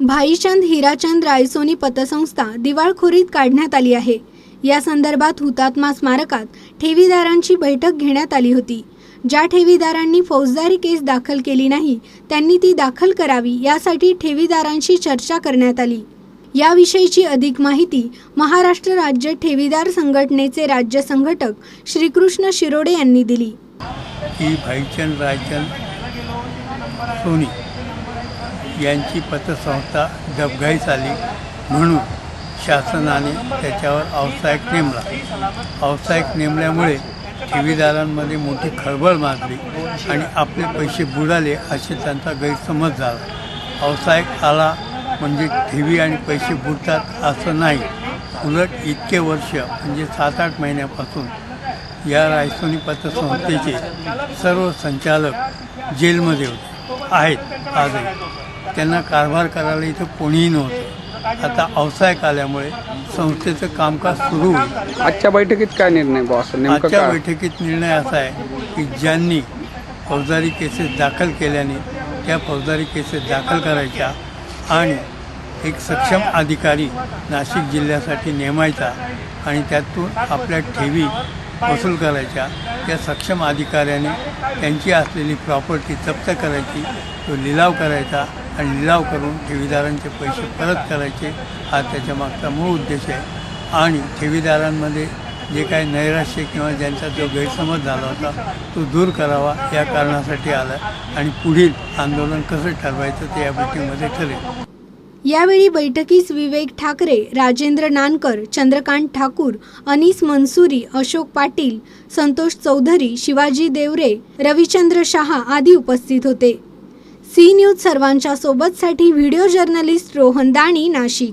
भाईचंद हिराचंद रायसोनी पतसंस्था दिवाळखोरीत काढण्यात आली आहे. या संदर्भात हुतात्मा स्मारकात ठेवीदारांची बैठक घेण्यात आली होती. ज्या ठेवीदारांनी फौजदारी केस दाखल केली नाही त्यांनी ती दाखल करावी यासाठी ठेवीदारांशी चर्चा करण्यात आली. याविषयीची अधिक माहिती महाराष्ट्र राज्य ठेवीदार संघटनेचे राज्य संघटक श्रीकृष्ण शिरोडे यांनी दिली. की भाईचंद रायचंद सोनी यांची पतसंस्था डबघाईस आली म्हणून शासनाने त्याच्यावर अवसायक नेमला. अवसायक नेमल्यामुळे ठेवीदारांमध्ये मोठी खळबळ माजली आणि आपले पैसे बुडाले असे त्यांचा गैरसमज झाला. अवसायक आला म्हणजे ठेवी आणि पैसे बुडतात असं नाही. उलट इतके वर्ष म्हणजे सात आठ महिन्यापासून या रायसोनी पतसंस्थेचे सर्व संचालक जेलमध्ये होते आहेत आजही. त्यांना कारभार करायला इथं कोणीही नव्हतं. आता अवसायक आल्यामुळे संस्थेचं कामकाज सुरू होईल. आजच्या बैठकीत काय निर्णय बॉस नेमकं आजच्या काय? बैठकीत निर्णय असा आहे की ज्यांनी फौजदारी केसेस दाखल केल्याने त्या फौजदारी केसेस दाखल करायच्या आणि एक सक्षम अधिकारी नाशिक जिल्ह्यासाठी नेमायचा आणि त्यातून आपल्या ठेवी वसूल करायच्या त्या सक्षम अधिकाऱ्याने त्यांची असलेली प्रॉपर्टी जप्त करायची तो लिलाव करायचा आणि लिलाव करून ठेवीदारांचे पैसे परत करायचे हा त्याच्या मागचा मूळ उद्देश आहे. आणि ठेवीदारांमध्ये जे काही नैराश्य किंवा ज्यांचा जो गैरसमज झाला होता तो दूर करावा या कारणासाठी आला आणि पुढील आंदोलन कसं ठरवायचं ते या बैठकीमध्ये ठरेल. यावेळी बैठकीस विवेक ठाकरे राजेंद्र नानकर चंद्रकांत ठाकूर अनिस मनसुरी अशोक पाटील संतोष चौधरी शिवाजी देवरे रविचंद्र शहा आदी उपस्थित होते. सी न्यूज सर्वांच्या सोबतसाठी व्हिडिओ जर्नलिस्ट रोहन दाणी नाशिक.